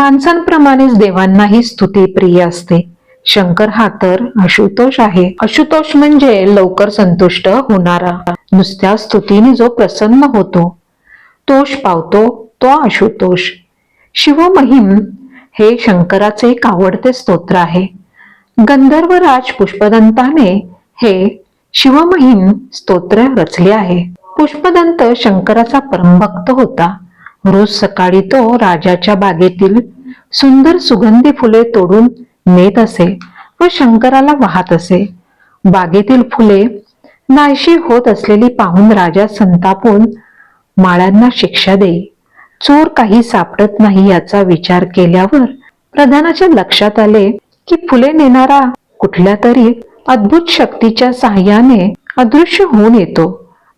माणसांप्रमाणेच देवांनाही स्तुती प्रिय असते. शंकर हा तर आशुतोष आहे. आशुतोष म्हणजे लवकर संतुष्ट होणारा. नुसत्या स्तुतीने जो प्रसन्न होतो तोष पावतो तो आशुतोष. शिवमहिम हे शंकराचे एक आवडते स्तोत्र आहे. गंधर्व राज पुष्पदंताने हे शिवमहिम स्तोत्र रचले आहे. पुष्पदंत शंकराचा परमभक्त होता. रोज सकाळी तो राजाच्या बागेतील सुंदर सुगंधी फुले तोडून नेत असे व शंकराला वाहत असे. बागेतील फुले नाहीशी होत असलेली पाहून राजा संतापून माळ्यांना शिक्षा देई चोर काही सापडत नाही याचा विचार केल्यावर प्रधानाच्या लक्षात आले की फुले नेणारा कुठल्या तरी अद्भुत शक्तीच्या साह्याने अदृश्य होऊन येतो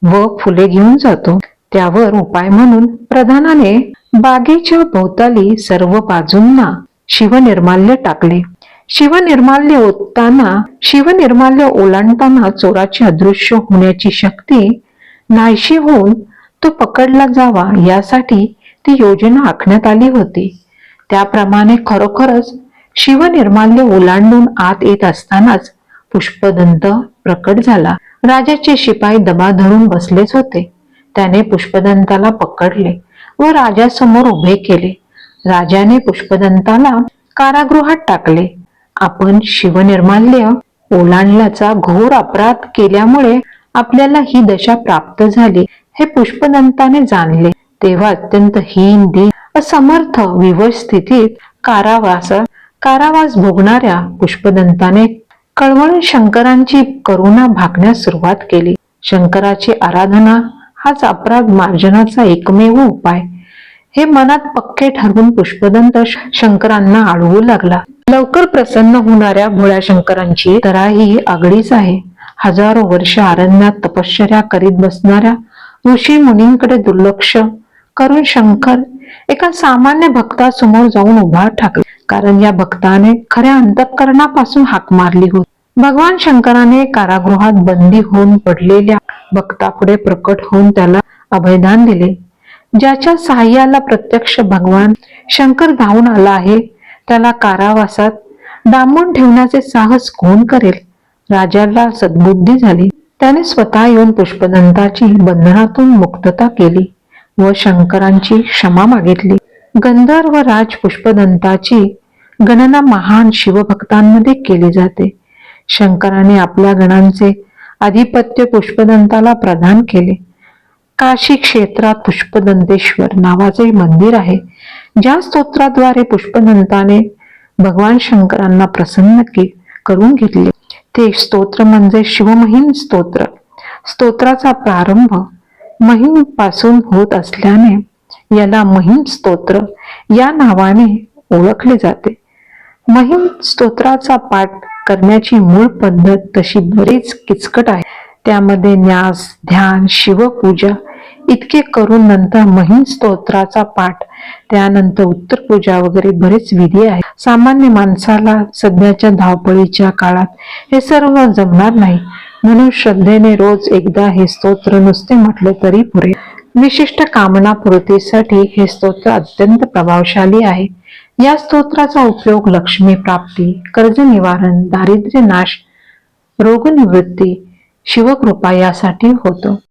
व फुले घेऊन जातो. त्यावर उपाय म्हणून प्रधानाने बागेच्या भोवताली सर्व बाजूंना शिवनिर्माल्य टाकले. शिवनिर्माल्य ओतताना शिवनिर्माल्य ओलांडताना चोराची अदृश्य होण्याची शक्ती नाहीशी होऊन तो पकडला जावा यासाठी ती योजना आखण्यात आली होती. त्याप्रमाणे खरोखरच शिवनिर्माल्य ओलांडून आत येत असतानाच पुष्पदंत प्रकट झाला. राजाचे शिपाई दबा धरून बसलेच होते. त्याने पुष्पदंताला पकडले व राजासमोर उभे केले. राजाने पुष्पदंताला कारागृहात टाकले. आपण शिवनिर्माल्य ओलांडल्याचा घोर अपराध केल्यामुळे आपल्याला ही दशा प्राप्त झाली हे पुष्पदंताने जाणले. तेव्हा अत्यंत हीन दिन असमर्थ विवश स्थितीत कारावास कारावास भोगणाऱ्या पुष्पदंताने कळवण शंकरांची करुणा भागण्यास सुरुवात केली. शंकराची आराधना हाच अपराध मार्जनाचा एकमेव उपाय. हे मनात पक्के ठरवून पुष्पदंत शंकरांना अडवू लागला. लवकर प्रसन्न होणाऱ्या भोळ्या शंकरांची तराही आगळीच आहे. हजारो वर्ष अरण्यात तपश्चर्या करीत बसणाऱ्या ऋषी मुनींकडे दुर्लक्ष करून शंकर एका सामान्य भक्तासमोर जाऊन उभा ठाकला कारण या भक्ताने खऱ्या अंतःकरणापासून हाक मारली होती. भगवान शंकराने कारागृहात बंदी होऊन पडलेल्या भक्तापुढे प्रकट होऊन त्याला अभयदान दिले. ज्याच्या सहाय्याला प्रत्यक्ष भगवान शंकर धावून आला आहे त्याला कारावासात डांबून ठेवण्याचे साहस कोण करेल? राजाला सद्बुद्धी झाली. त्याने स्वतः येऊन पुष्पदंताची बंधनातून मुक्तता केली व शंकरांची क्षमा मागितली. गंधर्व राज पुष्पदंताची गणना महान शिवभक्तांमध्ये केली जाते. शंकराने आपल्या गणांचे आधिपत्य पुष्पदंताला प्रदान केले. काशी क्षेत्रात पुष्पदंतेश्वर नावाचे मंदिर आहे ज्या स्तोत्राद्वारे पुष्पदंताने भगवान शंकरांना प्रसन्न करून घेतले. ते स्तोत्र म्हणजे शिवमहिम स्तोत्र. स्तोत्राचा प्रारंभ महिमपासून होत असल्याने याला महिम स्तोत्र या नावाने ओळखले जाते. महिम स्तोत्राचा पाठ करण्याची मूळ पद्धत तशी बरीच किचकट आहे. त्यामध्ये न्यास ध्यान शिवपूजा इतके करून नंतर महिन स्तोत्राचा पाठ त्यानंतर उत्तर पूजा वगैरे बरेच विधी आहेत. सामान्य माणसाला सध्याच्या धावपळीच्या काळात हे सर्व जमणार नाही. म्हणून श्रद्धेने रोज एकदा हे स्तोत्र नुसते म्हटले तरी पुरे विशिष्ट कामना पूर्तीसाठी हे स्तोत्र अत्यंत प्रभावशाली आहे. या स्तोत्राचा उपयोग लक्ष्मी प्राप्ती कर्ज निवारण दारिद्र्य नाश रोगनिवृत्ती शिवकृपा यासाठी होतो.